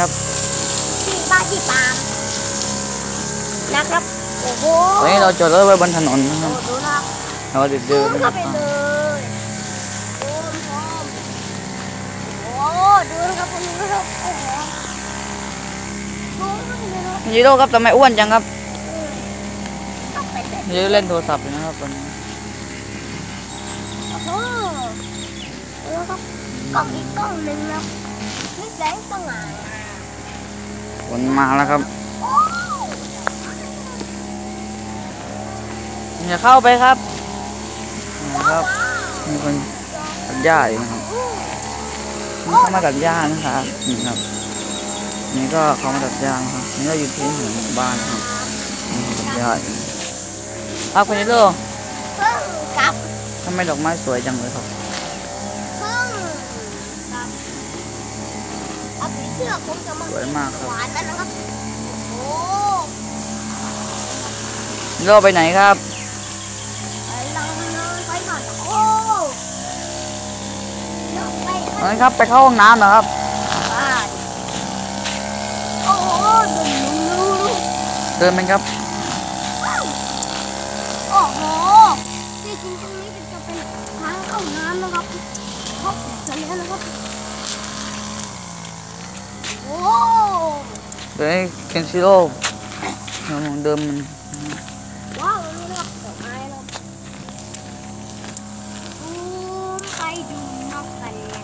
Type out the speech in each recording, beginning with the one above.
ครับที่บ้านที่ปาล์มนะครับโอ้โหตอนนี้เราจอดรถไว้บนถนนนะคโอ้รับดูนะครับเราเดินเดินเข้านะไปคเลรับยโอ้โหโอ้ดูนะครับดูนะครับโอ้โหดูนะครับดูนะครับฮีโร่ครับทำไมอ้วนจังครับต้องไปเลยฮีโร่เล่นโทรศัพท์อยู่นะครับตอนนี้โอ้โหดูนะครับกล้องอีกกล้องหนึ่งนะนี่แสงสง่า ฝนมาแล้วครับโอ้อย่าเข้าไปครับนะครับมีคนตัดหญ้าอยู่นะครับนี่เขามาตัดหญ้านะครับนี่ครับ นี่ก็เขามาตัดหญ้านะครับนี่เราอยู่ที่หมู่บ้านนะครับนี่ตัดหญ้าอยู่ครับคุณฮีโร่เพิ่งกลับทำไมดอกไม้สวยจังเลยครับ เอาผีเสื้อคงจะมาสวยมากครับหวานนั่นนะครับโอ้ฮีโร่ไปไหนครับไปลองเลยไปหน่อยโอ้ลองไปตอนนี้ครับไปเข้าห้องน้ำนะครับบ้านโอ้โหดูดูดูเดินไปครับโอ้โหที่จริงตรงนี้จะเป็นทางเข้าน้ำนะครับเข้าเสร็จแล้วนะครับ โอ้ เดี๋ยวให้เคนซิโร่เดิมมันว้าวนี่นะครับดอกไม้นะครับซูมไปดูนกกันเลย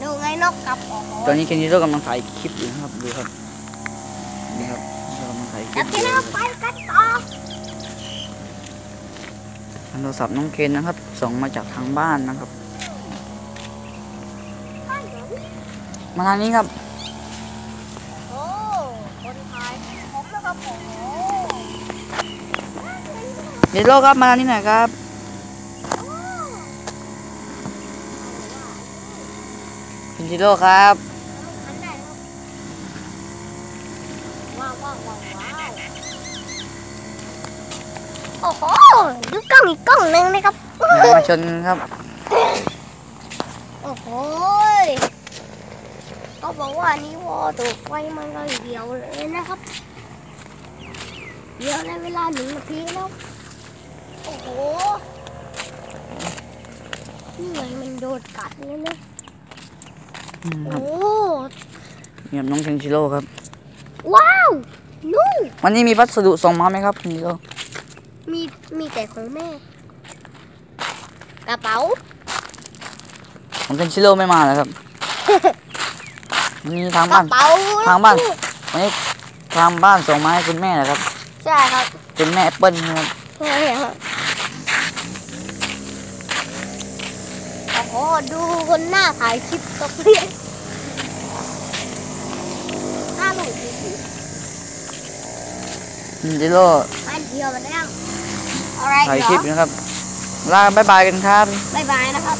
ดูไงนกกลับออกตอนนี้เคนซิโร่กำลังถ่ายคลิปอยู่นะครับดูครับนี่ครับกำลังถ่ายคลิแล้ปวที่เราไปกันต่อโทรศัพท์น้องเคนนะครับ ส่งมาจากทางบ้านนะครับ มาทางนี้ครับ โอ้คนไทยผมนะครับโอ้โห เคนซิโร่ครับมาทางนี้หน่อยครับเคนซิโร่ครับอันไหนครับว้าวว้าวว้าวว้าวโอ้โหดูกล้องอีกกล้องหนึ่งนะครับอย่ามาชนครับ โอ้โหยเขาบอกว่านี่วอถูกไฟมันก็เหี่ยวเลยนะครับเหี่ยวในเวลาหนึ่งนาทีแล้วโอ้โหนี่ไงมันโดนกัดเลยนะอืมคโอ้รับนี่ครับน้องเคนซิโร่ครับ ว้าวนุ่น วันนี้มีพัสดุส่งมาไหมครับเคนซิโร่มีมีแต่ของแม่ กระเป๋า ของเคนซิโร่ไม่มาเลยครับ วันนี้ทางกบ้าระน เป๋าทางบ้าน วันนี้ทางบ้านส่งมาให้คุณแม่นะครับ ใช่ครับ เป็นแม่แอปเปิ้ลนะครับ ใช่ครับ โอ้โหดูคนหน้าถ่ายคลิปตกเรียนหน้าหลุดจริงเคนซิโร่ๆอันเดียวมันแล้วอะไรถ่ายเหรคลิอปนะครับ ลาบ๊ายบายกันครับ บ๊ายบายนะครับ